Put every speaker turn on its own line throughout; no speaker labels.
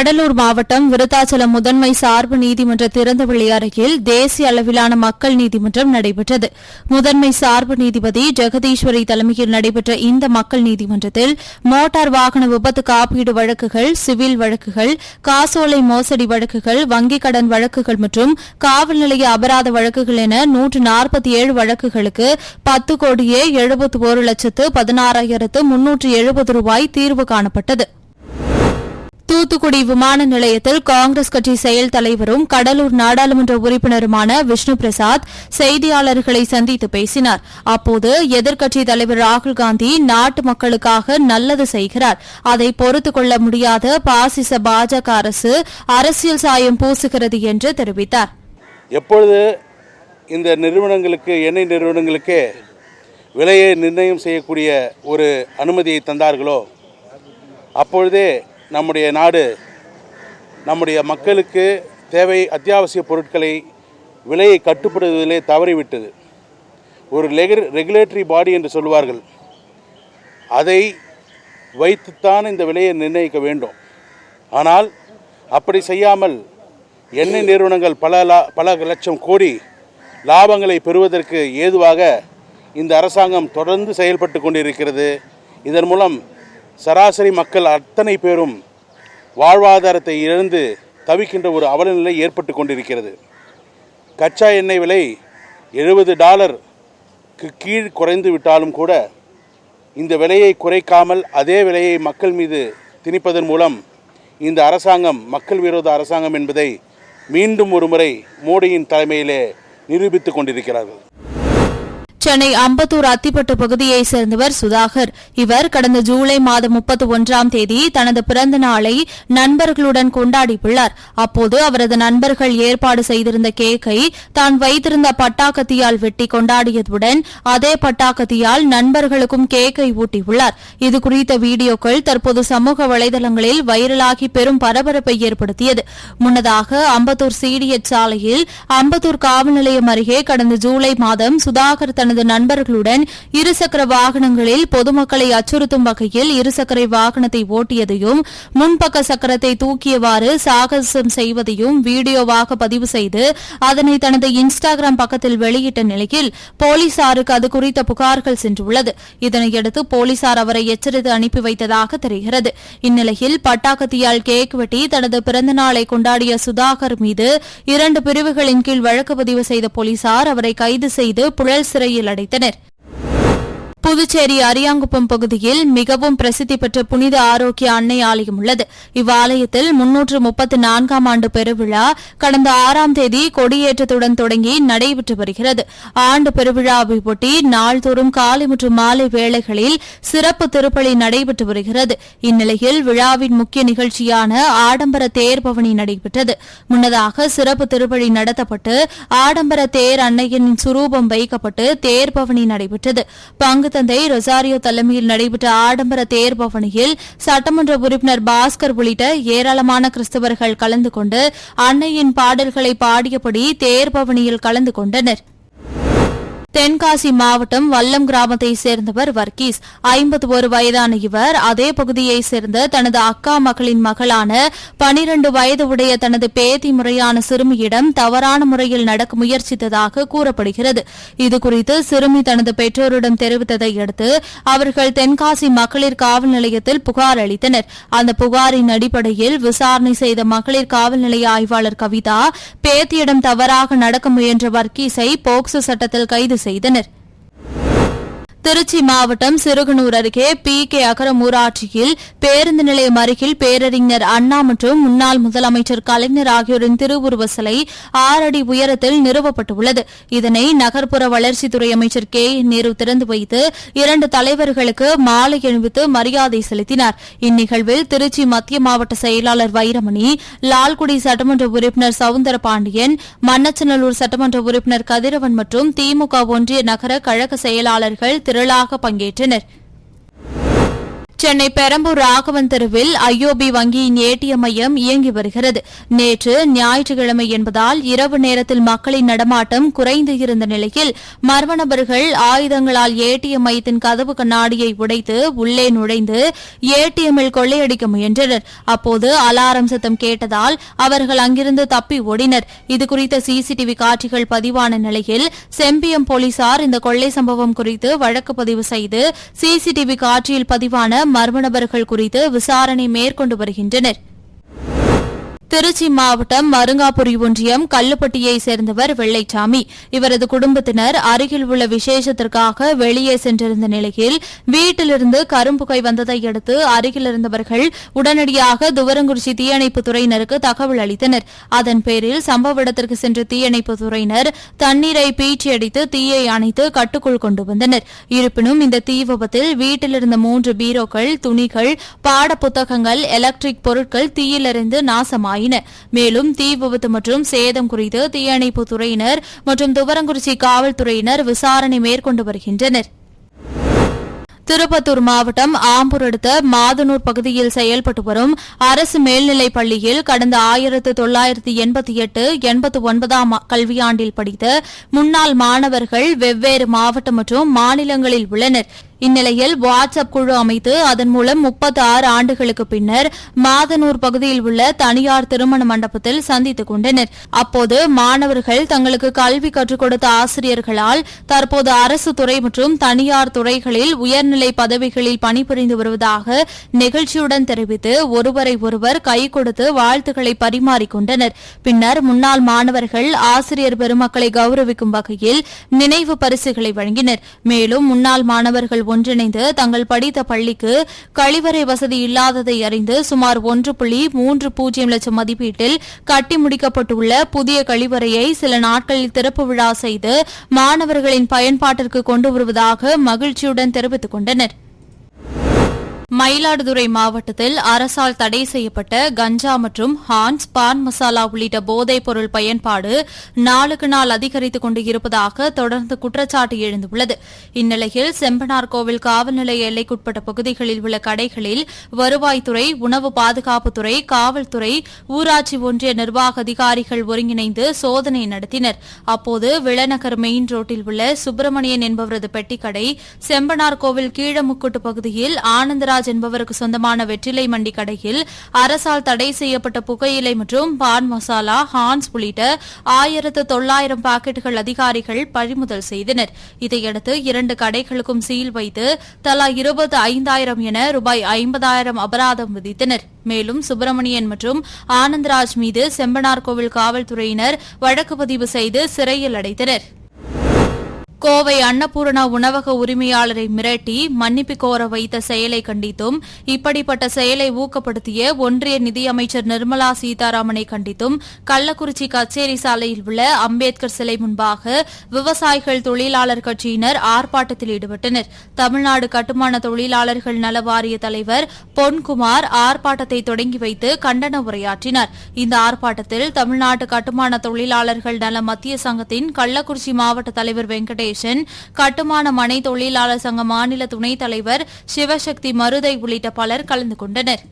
கடலூர் மாவட்டம் விருத்தாச்சலம் முதன்மை சார்பு நீதிமன்ற திறந்தவெளி அருகில் தேசிய அளவிலான மக்கள் நீதிமன்றம் நடைபெற்றது முதன்மை சார்பு நீதிபதி ஜெகதீஸ்வரி தலைமையில் நடைபெற்ற இந்த மக்கள் நீதிமன்றத்தில் மோட்டார் வாகன விபத்து காப்பீடு வழக்குகள் சிவில் வழக்குகள் காசோலை மோசடி வழக்குகள் வங்கிக் கடன் வழக்குகள் மற்றும் காவல் நிலைய அபராத வழக்குகள் என நூற்று நாற்பத்தி ஏழு வழக்குகளுக்கு பத்து கோடியே எழுபத்தி ஒரு லட்சத்து பதினாறாயிரத்து முன்னூற்று எழுபது ரூபாய் தீர்வு காணப்பட்டது தூத்துக்குடி விமான நிலையத்தில் காங்கிரஸ் கட்சி செயல் தலைவரும் கடலூர் நாடாளுமன்ற உறுப்பினருமான விஷ்ணு பிரசாத் செய்தியாளர்களை சந்தித்து பேசினார் அப்போது எதிர்க்கட்சித் தலைவர் ராகுல் காந்தி நாட்டு மக்களுக்காக நல்லது செய்கிறார் அதை பொறுத்துக் கொள்ள முடியாத பாசிச பாஜக அரசு அரசியல் சாயம் பூசுகிறது என்று தெரிவித்தார்
எப்பொழுது இந்த நிறுவனங்களுக்கு எண்ணெய் நிறுவனங்களுக்கு விலையை நிர்ணயம் செய்யக்கூடிய ஒரு அனுமதியை தந்தார்களோ அப்பொழுதே நம்முடைய நாடு நம்முடைய மக்களுக்கு தேவை அத்தியாவசிய பொருட்களை விலையை கட்டுப்படுவதிலே தவறிவிட்டது ஒரு லெகு ரெகுலேட்டரி பாடி என்று சொல்வார்கள் அதை வைத்துத்தான் இந்த விலையை நிர்ணயிக்க வேண்டும் ஆனால் அப்படி செய்யாமல் எண்ணெய் நிறுவனங்கள் பல லா பல லட்சம் கோடி லாபங்களை பெறுவதற்கு ஏதுவாக இந்த அரசாங்கம் தொடர்ந்து செயல்பட்டு கொண்டிருக்கிறது இதன் மூலம் சராசரி மக்கள் அத்தனை பேரும் வாழ்வாதாரத்தை இழந்து தவிக்கின்ற ஒரு அவலநிலை ஏற்பட்டு கொண்டிருக்கிறது கச்சா எண்ணெய் விலை எழுபது டாலருக்கு கீழ் குறைந்து விட்டாலும் கூட இந்த விலையை குறைக்காமல் அதே விலையை மக்கள் மீது திணிப்பதன் மூலம் இந்த அரசாங்கம் மக்கள் விரோத அரசாங்கம் என்பதை மீண்டும் ஒருமுறை மோடியின் தலைமையிலே நிரூபித்து கொண்டிருக்கிறார்கள்
சென்னை அம்பத்தூர் அத்திப்பட்டு பகுதியைச் சேர்ந்தவர் சுதாகர் இவர் கடந்த ஜூலை மாதம் முப்பத்தி ஒன்றாம் தேதி தனது பிறந்த நாளை நண்பர்களுடன் கொண்டாடியுள்ளார் அப்போது அவரது நண்பர்கள் ஏற்பாடு செய்திருந்த கேக்கை தான் வைத்திருந்த பட்டாக்கத்தியால் வெட்டி கொண்டாடியதுடன் அதே பட்டாக்கத்தியால் நண்பர்களுக்கும் கேக்கை ஊட்டியுள்ளார் இதுகுறித்த வீடியோக்கள் தற்போது சமூக வலைதளங்களில் வைரலாகி பெரும் பரபரப்பை ஏற்படுத்தியது முன்னதாக அம்பத்தூர் சிடிஎச் சாலையில் அம்பத்தூர் காவல் நிலையம் அருகே கடந்த ஜூலை மாதம் சுதாகர் தன் தனது நண்பர்களுடன் இருசக்கர வாகனங்களில் பொதுமக்களை அச்சுறுத்தும் வகையில் இருசக்கர வாகனத்தை ஓட்டியதையும் முன்பக்க சக்கரத்தை தூக்கியவாறு சாகசம் செய்வதையும் வீடியோவாக பதிவு செய்து அதனை தனது இன்ஸ்டாகிராம் பக்கத்தில் வெளியிட்ட நிலையில் போலீசாருக்கு அது குறித்த புகார்கள் சென்றுள்ளது இதனையடுத்து போலீசார் அவரை எச்சரித்து அனுப்பி வைத்ததாக தெரிகிறது இந்நிலையில் பட்டாக்கத்தியால் கேக் வெட்டி தனது பிறந்தநாளை கொண்டாடிய சுதாகர் மீது இரண்டு பிரிவுகளின் கீழ் வழக்கு பதிவு செய்த போலீசார் அவரை கைது செய்து புழல் சிறையில் முற்றுகையில் அடைத்தனர் புதுச்சேரி அரியாங்குப்பம் பகுதியில் மிகவும் பிரசித்தி பெற்ற புனித ஆரோக்கிய அன்னை ஆலயம் உள்ளது இவ்வாலயத்தில் முன்னூற்று முப்பத்தி நான்காம் ஆண்டு பெருவிழா கடந்த ஆறாம் தேதி கொடியேற்றத்துடன் தொடங்கி நடைபெற்று வருகிறது ஆண்டு பெருவிழாவை ஒட்டி நாள்தோறும் காலை மற்றும் மாலை வேளைகளில் சிறப்பு திருப்பலி நடைபெற்று வருகிறது இந்நிலையில் விழாவின் முக்கிய நிகழ்ச்சியான ஆடம்பர தேர்பவனி நடைபெற்றது முன்னதாக சிறப்பு திருப்பலி நடத்தப்பட்டு ஆடம்பர தேர் அன்னையின் சுரூபம் வைக்கப்பட்டு தேர்பவனி நடைபெற்றது பங்கு திருத்தந்தை ரொசாரியோ தலைமையில் நடைபெற்ற ஆடம்பர தேர்பவனியில் சட்டமன்ற உறுப்பினர் பாஸ்கர் உள்ளிட்ட ஏராளமான கிறிஸ்தவர்கள் கலந்து கொண்டு அன்னையின் பாடல்களை பாடியபடி தேர்பவனியில் கலந்து கொண்டனர் தென்காசி மாவட்டம் வல்லம் கிராமத்தை சேர்ந்தவர் வர்கீஸ் ஐம்பத்தி ஒரு வயதான இவர் அதே பகுதியை சேர்ந்த தனது அக்கா மகளின் மகளான பனிரண்டு வயது உடைய தனது பேத்தி முறையான சிறுமியிடம் தவறான முறையில் நடக்க முயற்சித்ததாக கூறப்படுகிறது இதுகுறித்து சிறுமி தனது பெற்றோரிடம் தெரிவித்ததை அடுத்து அவர்கள் தென்காசி மகளிர் காவல் நிலையத்தில் புகார் அளித்தனர் அந்த புகாரின் அடிப்படையில் விசாரணை செய்த மகளிர் காவல் நிலைய ஆய்வாளர் கவிதா பேத்தியிடம் தவறாக நடக்க முயன்ற வர்கீஸை போக்சோ சட்டத்தில் கைது செய்தனர் திருச்சி மாவட்டம் சிறுகனூர் அருகே பி கே அகரம் ஊராட்சியில் பேருந்து நிலையம் அருகில் பேரறிஞர் அண்ணா மற்றும் முன்னாள் முதலமைச்சர் கலைஞர் ஆகியோரின் திருவுருவ சிலை ஆறடி உயரத்தில் நிறுவப்பட்டுள்ளது இதனை நகர்ப்புற வளர்ச்சித்துறை அமைச்சர் கே நேரு திறந்து வைத்து இரண்டு தலைவர்களுக்கு மாலை அணிவித்து மரியாதை செலுத்தினார் இந்நிகழ்வில் திருச்சி மத்திய மாவட்ட செயலாளர் வைரமணி லால்குடி சட்டமன்ற உறுப்பினர் சவுந்தர பாண்டியன் மன்னச்சநல்லூர் சட்டமன்ற உறுப்பினர் கதிரவன் மற்றும் திமுக ஒன்றிய நகர கழக செயலாளர்கள் திரளாக பங்கேற்றனர் சென்னை பெரம்பூர் ராகவன் தெருவில் ஐயோபி வங்கியின் ஏடிஎம் மையம் இயங்கி வருகிறது நேற்று ஞாயிற்றுக்கிழமை என்பதால் இரவு நேரத்தில் மக்களின் நடமாட்டம் குறைந்து இருந்த நிலையில் மர்ம நபர்கள் ஆயுதங்களால் ஏடிஎம் மையத்தின் கதவு கண்ணாடியை உடைத்து உள்ளே நுழைந்து ஏடிஎம்மில் கொள்ளையடிக்க முயன்றனர் அப்போது அலாரம் சத்தம் கேட்டதால் அவர்கள் அங்கிருந்து தப்பி ஓடினர் இதுகுறித்த சிசிடிவி காட்சிகள் பதிவான நிலையில் செம்பியம் போலீசார் இந்த கொள்ளை சம்பவம் குறித்து வழக்கு பதிவு செய்து சிசிடிவி காட்சியில் பதிவான மர்ம நபர்கள் குறித்து விசாரணை மேற்கொண்டு வருகின்றனர் திருச்சி மாவட்டம் மருங்காபுரி ஒன்றியம் கல்லுப்பட்டியை சேர்ந்தவர் வெள்ளைச்சாமி இவரது குடும்பத்தினர் அருகில் உள்ள விசேஷத்திற்காக வெளியே சென்றிருந்த நிலையில் வீட்டிலிருந்து கரும்புகை வந்ததை அடுத்து அருகில் இருந்தவர்கள் உடனடியாக துவரங்குறிச்சி தீயணைப்பு துறையினருக்கு தகவல் அளித்தனர் அதன் பேரில் சம்பவ இடத்திற்கு சென்ற தீயணைப்பு துறையினர் தண்ணீரை பீச்சியடித்து தீயை அணைத்து கட்டுக்குள் கொண்டு வந்தனர் இருப்பினும் இந்த தீ விபத்தில் வீட்டிலிருந்த மூன்று பீரோக்கள் துணிகள் பாட புத்தகங்கள் எலக்ட்ரிக் பொருட்கள் தீயிலிருந்து நாசமாயின ஆயின மேலும் தீ விபத்து மற்றும் சேதம் குறித்து தீயணைப்பு துறையினர் மற்றும் துவரங்குறிச்சி காவல்துறையினர் விசாரணை மேற்கொண்டு வருகின்றனர் திருப்பத்தூர் மாவட்டம் ஆம்பூர் அடுத்த மாதனூர் பகுதியில் செயல்பட்டு வரும் அரசு மேல்நிலைப் பள்ளியில் கடந்த ஆயிரத்து தொள்ளாயிரத்து எண்பத்தி எட்டு எண்பத்து ஒன்பதாம் கல்வியாண்டில் படித்த முன்னாள் மாணவர்கள் வெவ்வேறு மாவட்டம் மற்றும் மாநிலங்களில் உள்ளனா் இந்நிலையில் வாட்ஸ்அப் குழு அமைத்து அதன் மூலம் முப்பத்தி ஆறு ஆண்டுகளுக்கு பின்னர் மாதனூர் பகுதியில் உள்ள தனியார் திருமண மண்டபத்தில் சந்தித்துக் கொண்டனர் அப்போது மாணவர்கள் தங்களுக்கு கல்வி கற்றுக் கொடுத்த ஆசிரியர்களால் தற்போது அரசு துறை மற்றும் தனியார் துறைகளில் உயர்நிலை பதவிகளில் பணிபுரிந்து வருவதாக நிகழ்ச்சியுடன் தெரிவித்து ஒருவரை ஒருவர் கை கொடுத்து வாழ்த்துக்களை பரிமாறிக்கொண்டனர் பின்னர் முன்னாள் மாணவர்கள் ஆசிரியர் பெருமக்களை கௌரவிக்கும் வகையில் நினைவு பரிசுகளை வழங்கினர் மேலும் முன்னாள் மாணவர்கள் ஒன்றிணைந்து தங்கள் படித்த பள்ளிக்கு கழிவறை வசதி இல்லாததை அறிந்து சுமார் ஒன்று புள்ளி மூன்று பூஜ்ஜியம் லட்சம் மதிப்பீட்டில் கட்டி முடிக்கப்பட்டுள்ள புதிய கழிவறையை சில நாட்களில் திறப்பு விழா செய்து மாணவர்களின் பயன்பாட்டிற்கு கொண்டு வருவதாக மகிழ்ச்சியுடன் தெரிவித்துக் கொண்டனா் மயிலாடுதுறை மாவட்டத்தில் அரசால் தடை செய்யப்பட்ட கஞ்சா மற்றும் ஹான்ஸ் பான் மசாலா உள்ளிட்ட போதைப் பொருள் பயன்பாடு நாளுக்கு நாள் அதிகரித்துக் கொண்டு இருப்பதாக தொடர்ந்து குற்றச்சாட்டு எழுந்துள்ளது இந்நிலையில் செம்பனார்கோவில் காவல் நிலைய எல்லைக்குட்பட்ட பகுதிகளில் உள்ள கடைகளில் வருவாய்த்துறை உணவு பாதுகாப்புத்துறை காவல்துறை ஊராட்சி ஒன்றிய நிர்வாக அதிகாரிகள் ஒருங்கிணைந்து சோதனை நடத்தினர் அப்போது விளநகர் மெயின் ரோட்டில் உள்ள சுப்பிரமணியன் என்பவரது பெட்டிக்கடை செம்பனார் கோவில் கீழமுக்குட்டு பகுதியில் ஆனந்தராஜ் மகராஜ் என்பவருக்கு சொந்தமான வெற்றிலை மண்டி கடையில் அரசால் தடை செய்யப்பட்ட புகையிலை மற்றும் பான் மசாலா ஹான்ஸ் உள்ளிட்ட ஆயிரத்து தொள்ளாயிரம் பாக்கெட்டுகள் அதிகாரிகள் பறிமுதல் செய்தனர் இதையடுத்து இரண்டு கடைகளுக்கும் சீல் வைத்து தலா இருபது ஐந்தாயிரம் என ரூபாய் ஐம்பதாயிரம் அபராதம் விதித்தனர் மேலும் சுப்பிரமணியன் மற்றும் ஆனந்தராஜ் மீது செம்பனார்கோவில் காவல்துறையினர் வழக்கு பதிவு செய்து சிறையில் அடைத்தனா் கோவை அன்னபூர்ணா உணவக உரிமையாளரை மிரட்டி மன்னிப்பு கோர வைத்த செயலை கண்டித்தும் இப்படிப்பட்ட செயலை ஊக்கப்படுத்திய ஒன்றிய நிதியமைச்சர் நிர்மலா சீதாராமனை கண்டித்தும் கள்ளக்குறிச்சி கச்சேரி சாலையில் உள்ள அம்பேத்கர் சிலை முன்பாக விவசாயிகள் தொழிலாளர் கட்சியினர் ஆர்ப்பாட்டத்தில் ஈடுபட்டனர் தமிழ்நாடு கட்டுமான தொழிலாளர்கள் நல வாரிய தலைவர் பொன்குமார் ஆர்ப்பாட்டத்தை தொடங்கி வைத்து கண்டன உரையாற்றினார் இந்த ஆர்ப்பாட்டத்தில் தமிழ்நாடு கட்டுமான தொழிலாளர்கள் நல மத்திய சங்கத்தின் கள்ளக்குறிச்சி மாவட்ட தலைவர் வெங்கடேஷ் கார்ப்பரேஷன் கட்டுமான மனை தொழிலாளர் சங்க மாநில துணைத் தலைவர் சிவசக்தி மருதை உள்ளிட்ட பலர் கலந்து கொண்டனர்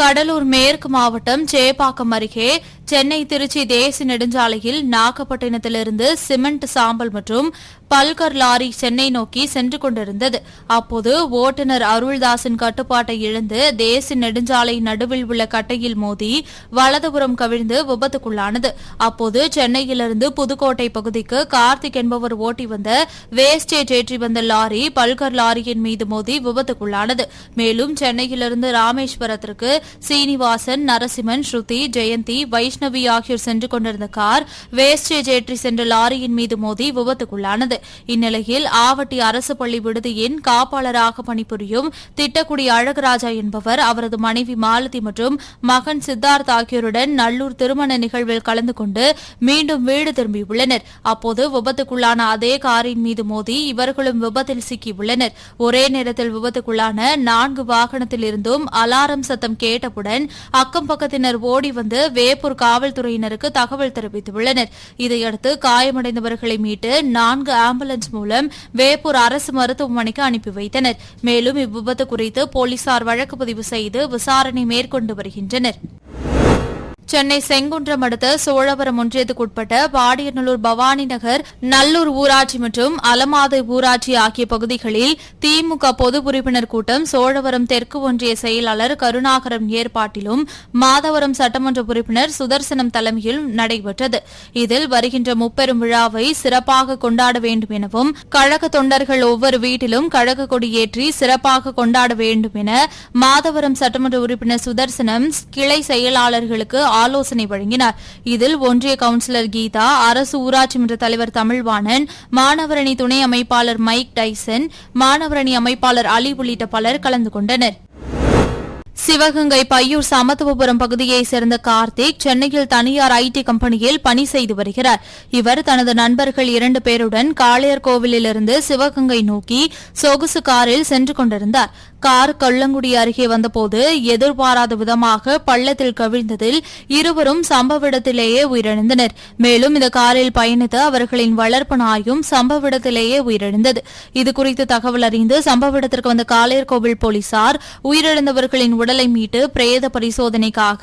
கடலூர் மேற்கு மாவட்டம் சேப்பாக்கம் அருகே சென்னை திருச்சி தேசிய நெடுஞ்சாலையில் நாகப்பட்டினத்திலிருந்து சிமெண்ட் சாம்பல் மற்றும் பல்கர் லாரி சென்னை நோக்கி சென்று கொண்டிருந்தது அப்போது ஓட்டுநர் அருள்தாஸின் கட்டுப்பாட்டை இழந்து தேசிய நெடுஞ்சாலை நடுவில் உள்ள கட்டையில் மோதி வலதுபுறம் கவிழ்ந்து விபத்துக்குள்ளானது அப்போது சென்னையிலிருந்து புதுக்கோட்டை பகுதிக்கு கார்த்திக் என்பவர் ஓட்டி வந்த வேஸ்டேஜ் ஏற்றி வந்த லாரி பல்கர் லாரியின் மீது மோதி விபத்துக்குள்ளானது மேலும் சென்னையிலிருந்து ராமேஸ்வரத்திற்கு சீனிவாசன் நரசிம்மன் ஸ்ருதி ஜெயந்தி வைஷ்ணவ் வைஷ்ணவி ஆகியோர் சென்று கொண்டிருந்த கார் வேஸ்டேஜ் ஏற்றி சென்ற லாரியின் மீது மோதி விபத்துக்குள்ளானது இந்நிலையில் ஆவட்டி அரசு பள்ளி விடுதியின் காப்பாளராக பணிபுரியும் திட்டக்குடி அழகராஜா என்பவர் அவரது மனைவி மாலதி மற்றும் மகன் சித்தார்த் ஆகியோருடன் நல்லூர் திருமண நிகழ்வில் கலந்து கொண்டு மீண்டும் வீடு திரும்பியுள்ளனர் அப்போது விபத்துக்குள்ளான அதே காரின் மீது மோதி இவர்களும் விபத்தில் சிக்கியுள்ளனர் ஒரே நேரத்தில் விபத்துக்குள்ளான நான்கு வாகனத்தில் இருந்தும் அலாரம் சத்தம் கேட்டவுடன் அக்கம் பக்கத்தினர் ஓடி வந்து வேப்பூர் காவல்துறையினருக்கு தகவல் தெரிவித்துள்ளனர் இதையடுத்து காயமடைந்தவர்களை மீட்டு நான்கு ஆம்புலன்ஸ் மூலம் வேப்பூர் அரசு மருத்துவமனைக்கு அனுப்பி வைத்தனர் மேலும் இவ்விபத்து குறித்து போலீசார் வழக்கு பதிவு செய்து விசாரணை மேற்கொண்டு வருகின்றனர் சென்னை செங்குன்றம் அடுத்த சோழவரம் ஒன்றியத்துக்குட்பட்ட பாடியநல்லூர் பவானி நகர் நல்லூர் ஊராட்சி மற்றும் அலமாதை ஊராட்சி ஆகிய பகுதிகளில் திமுக பொது உறுப்பினர் கூட்டம் சோழவரம் தெற்கு ஒன்றிய செயலாளர் கருணாகரன் ஏற்பாட்டிலும் மாதவரம் சட்டமன்ற உறுப்பினர் சுதர்சனம் தலைமையில் நடைபெற்றது இதில் வருகின்ற முப்பெரும் விழாவை சிறப்பாக கொண்டாட வேண்டும் எனவும் கழக தொண்டர்கள் ஒவ்வொரு வீட்டிலும் கழக கொடி ஏற்றி சிறப்பாக கொண்டாட வேண்டும் என மாதவரம் சட்டமன்ற உறுப்பினர் சுதர்சனம் கிளை செயலாளர்களுக்கு ஆலோசனை வழங்கினார் இதில் ஒன்றிய கவுன்சிலர் கீதா அரசு ஊராட்சி மன்ற தலைவர் தமிழ்வாணன் மாணவரணி துணை அமைப்பாளர் மைக் டைசன் மாணவரணி அமைப்பாளர் அலி உள்ளிட்ட பலர் கலந்து கொண்டனர் சிவகங்கை பையூர் சமத்துவபுரம் பகுதியைச் சேர்ந்த கார்த்திக் சென்னையில் தனியார் ஐடி கம்பெனியில் பணி செய்து வருகிறார் இவர் தனது நண்பர்கள் இரண்டு பேருடன் காளையர் கோவிலிலிருந்து சிவகங்கை நோக்கி சொகுசு காரில் சென்று கொண்டிருந்தார் கார் கள்ளங்குடி அருகே வந்தபோது எதிர்பாராத விதமாக பள்ளத்தில் கவிழ்ந்ததில் இருவரும் சம்பவ இடத்திலேயே உயிரிழந்தனர் மேலும் இந்த காரில் பயணித்த அவர்களின் வளர்ப்பு நாயும் சம்பவ இடத்திலேயே உயிரிழந்தது இதுகுறித்து தகவல் அறிந்து சம்பவ இடத்திற்கு வந்த காளையர்கோவில் போலீசார் உயிரிழந்தவர்களின் உடலை மீட்டு பிரேத பரிசோதனைக்காக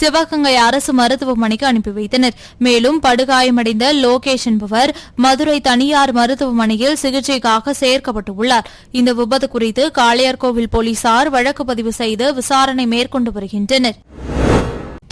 சிவகங்கை அரசு மருத்துவமனைக்கு அனுப்பி வைத்தனர் மேலும் படுகாயமடைந்த லோகேஷ் என்பவர் மதுரை தனியார் மருத்துவமனையில் சிகிச்சைக்காக சேர்க்கப்பட்டுள்ளார் இந்த விபத்து குறித்து காளையார்கோவில் போலீசார் வழக்கு பதிவு செய்து விசாரணை மேற்கொண்டு வருகின்றனர்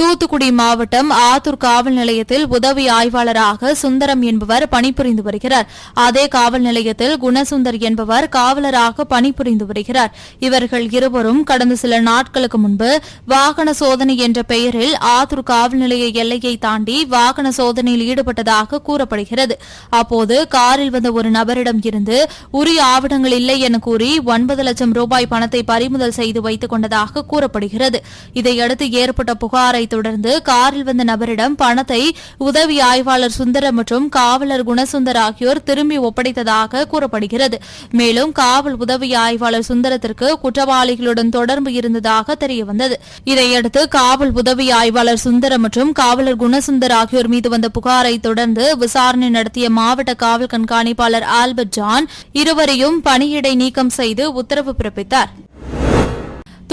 தூத்துக்குடி மாவட்டம் ஆத்தூர் காவல் நிலையத்தில் உதவி ஆய்வாளராக சுந்தரம் என்பவர் பணிபுரிந்து வருகிறார் அதே காவல் நிலையத்தில் குணசுந்தர் என்பவர் காவலராக பணிபுரிந்து வருகிறார் இவர்கள் இருவரும் கடந்த சில நாட்களுக்கு முன்பு வாகன சோதனை என்ற பெயரில் ஆத்தூர் காவல் நிலைய எல்லையை தாண்டி வாகன சோதனையில் ஈடுபட்டதாக கூறப்படுகிறது அப்போது காரில் வந்த ஒரு நபரிடம் இருந்து உரிய ஆவணங்கள் இல்லை என கூறி ஒன்பது லட்சம் ரூபாய் பணத்தை பறிமுதல் செய்து வைத்துக் கொண்டதாக கூறப்படுகிறது இதையடுத்து ஏற்பட்ட புகாரை தொடர்ந்து காரில் வந்த நபரிடம் பணத்தை உதவி ஆய்வாளர் சுந்தர மற்றும் காவலர் குணசுந்தர் ஆகியோர் திரும்பி ஒப்படைத்ததாக கூறப்படுகிறது மேலும் காவல் உதவி ஆய்வாளர் சுந்தரத்திற்கு குற்றவாளிகளுடன் தொடர்பு இருந்ததாக தெரியவந்தது இதையடுத்து காவல் உதவி ஆய்வாளர் சுந்தர மற்றும் காவலர் குணசுந்தர் ஆகியோர் மீது வந்த புகாரை தொடர்ந்து விசாரணை நடத்திய மாவட்ட காவல் கண்காணிப்பாளர் ஆல்பர்ட் ஜான் இருவரையும் பணியிடை நீக்கம் செய்து உத்தரவு பிறப்பித்தார்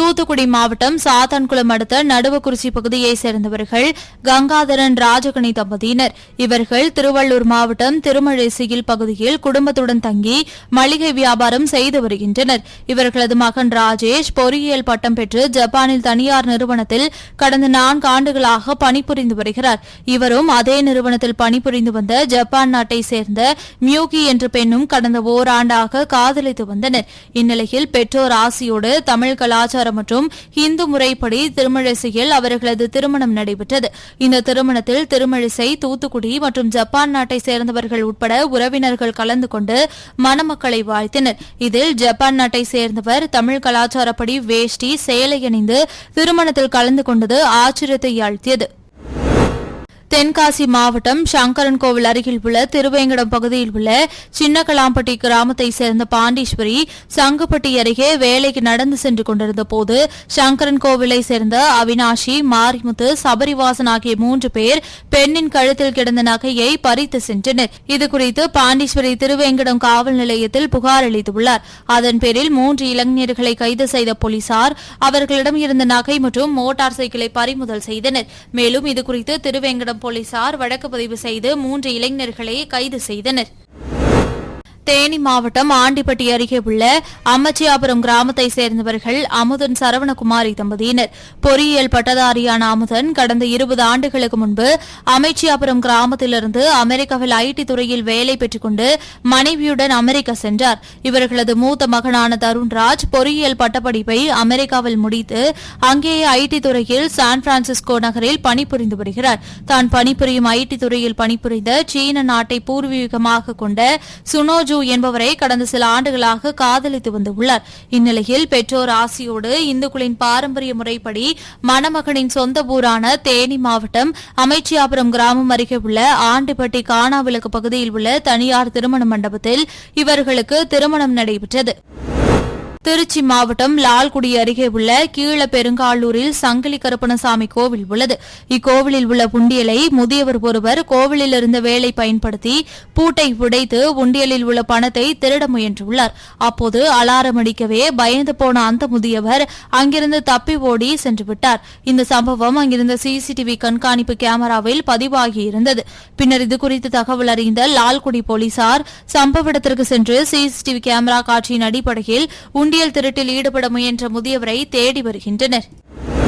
தூத்துக்குடி மாவட்டம் சாத்தான்குளம் அடுத்த நடுவக்குறிச்சி பகுதியைச் சேர்ந்தவர்கள் கங்காதரன் ராஜகணி தம்பதியினர் இவர்கள் திருவள்ளூர் மாவட்டம் திருமழிசையில் பகுதியில் குடும்பத்துடன் தங்கி மளிகை வியாபாரம் செய்து வருகின்றனர் இவர்களது மகன் ராஜேஷ் பொறியியல் பட்டம் பெற்று ஜப்பானில் தனியார் நிறுவனத்தில் கடந்த நான்கு ஆண்டுகளாக பணிபுரிந்து வருகிறார் இவரும் அதே நிறுவனத்தில் பணிபுரிந்து வந்த ஜப்பான் நாட்டை சேர்ந்த மியூகி என்ற பெண்ணும் கடந்த ஒராண்டாக காதலித்து வந்தனர் இந்நிலையில் பெற்றோர் ஆசியோடு தமிழ் கலாச்சாரம் மற்றும் இந்து முறைப்படி திருமழிசையில் அவர்களது திருமணம் நடைபெற்றது இந்த திருமணத்தில் திருமழிசை தூத்துக்குடி மற்றும் ஜப்பான் நாட்டை சேர்ந்தவர்கள் உட்பட உறவினர்கள் கலந்து கொண்டு மணமக்களை வாழ்த்தினர் இதில் ஜப்பான் நாட்டை சேர்ந்தவர் தமிழ் கலாச்சாரப்படி வேஷ்டி சேலை அணிந்து திருமணத்தில் கலந்து கொண்டது ஆச்சரியத்தை ஆழ்த்தியது தென்காசி மாவட்டம் சங்கரன்கோவில் அருகில் உள்ள திருவேங்கடம் பகுதியில் உள்ள சின்னகலாம்பட்டி கிராமத்தை சேர்ந்த பாண்டீஸ்வரி சங்குப்பட்டி அருகே வேலைக்கு நடந்து சென்று கொண்டிருந்த போது சங்கரன்கோவிலை சேர்ந்த அவினாஷி மாரிமுத்து சபரிவாசன் ஆகிய மூன்று பேர் பெண்ணின் கழுத்தில் கிடந்த நகையை பறித்து சென்றனர் இதுகுறித்து பாண்டீஸ்வரி திருவேங்கடம் காவல் நிலையத்தில் புகார் அளித்துள்ளார் அதன் பேரில் மூன்று இளைஞர்களை கைது செய்த போலீசார் அவர்களிடம் இருந்த நகை மற்றும் மோட்டார் சைக்கிளை பறிமுதல் செய்தனர் மேலும் இதுகுறித்து திருவேங்கடம் போலீசார் வழக்கு பதிவு செய்து மூன்று இளைஞர்களை கைது செய்தனர் தேனி மாவட்டம் ஆண்டிப்பட்டி அருகே உள்ள அம்மச்சியாபுரம் கிராமத்தைச் சேர்ந்தவர்கள் அமுதன் சரவணகுமாரி தம்பதியினர் பொறியியல் பட்டதாரியான அமுதன் கடந்த இருபது ஆண்டுகளுக்கு முன்பு அமைச்சியாபுரம் கிராமத்திலிருந்து அமெரிக்காவில் ஐடி துறையில் வேலை பெற்றுக் கொண்டு மனைவியுடன் அமெரிக்கா சென்றார் இவர்களது மூத்த மகனான தருண்ராஜ் பொறியியல் பட்டப்படிப்பை அமெரிக்காவில் முடித்து அங்கேயே ஐடி துறையில் சான் பிரான்சிஸ்கோ நகரில் பணிபுரிந்து வருகிறார் தான் பணிபுரியும் ஐடி துறையில் பணிபுரிந்த சீன நாட்டை பூர்வீகமாக கொண்ட சுனோஜோ மஞ்சு என்பவரை கடந்த சில ஆண்டுகளாக காதலித்து வந்துள்ளார் இந்நிலையில் பெற்றோர் ஆசியோடு இந்துக்களின் பாரம்பரிய முறைப்படி மணமகனின் சொந்த ஊரான தேனி மாவட்டம் அமைச்சியாபுரம் கிராமம் அருகே உள்ள ஆண்டிப்பட்டி காணாவிளக்கு பகுதியில் உள்ள தனியார் திருமண மண்டபத்தில் இவர்களுக்கு திருமணம் நடைபெற்றது திருச்சி மாவட்டம் லால்குடி அருகே உள்ள கீழ பெருங்காலூரில் சங்கிலி கருப்பணசாமி கோவில் உள்ளது இக்கோவிலில் உள்ள உண்டியலை முதியவர் ஒருவர் கோவிலில் இருந்த வேலை பயன்படுத்தி பூட்டை உடைத்து உண்டியலில் உள்ள பணத்தை திருட முயன்றுள்ளார் அப்போது அலாரம் அடிக்கவே பயந்து போன அந்த முதியவர் அங்கிருந்து தப்பி ஓடி சென்றுவிட்டார் இந்த சம்பவம் அங்கிருந்த சிசிடிவி கண்காணிப்பு கேமராவில் பதிவாகியிருந்தது பின்னர் இதுகுறித்து தகவல் அறிந்த லால்குடி போலீசார் சம்பவ இடத்திற்கு சென்று சிசிடிவி கேமரா காட்சியின் அடிப்படையில் உண்டி உண்டியல் திருட்டில் ஈடுபட முயன்ற முதியவரை தேடி வருகின்றனர்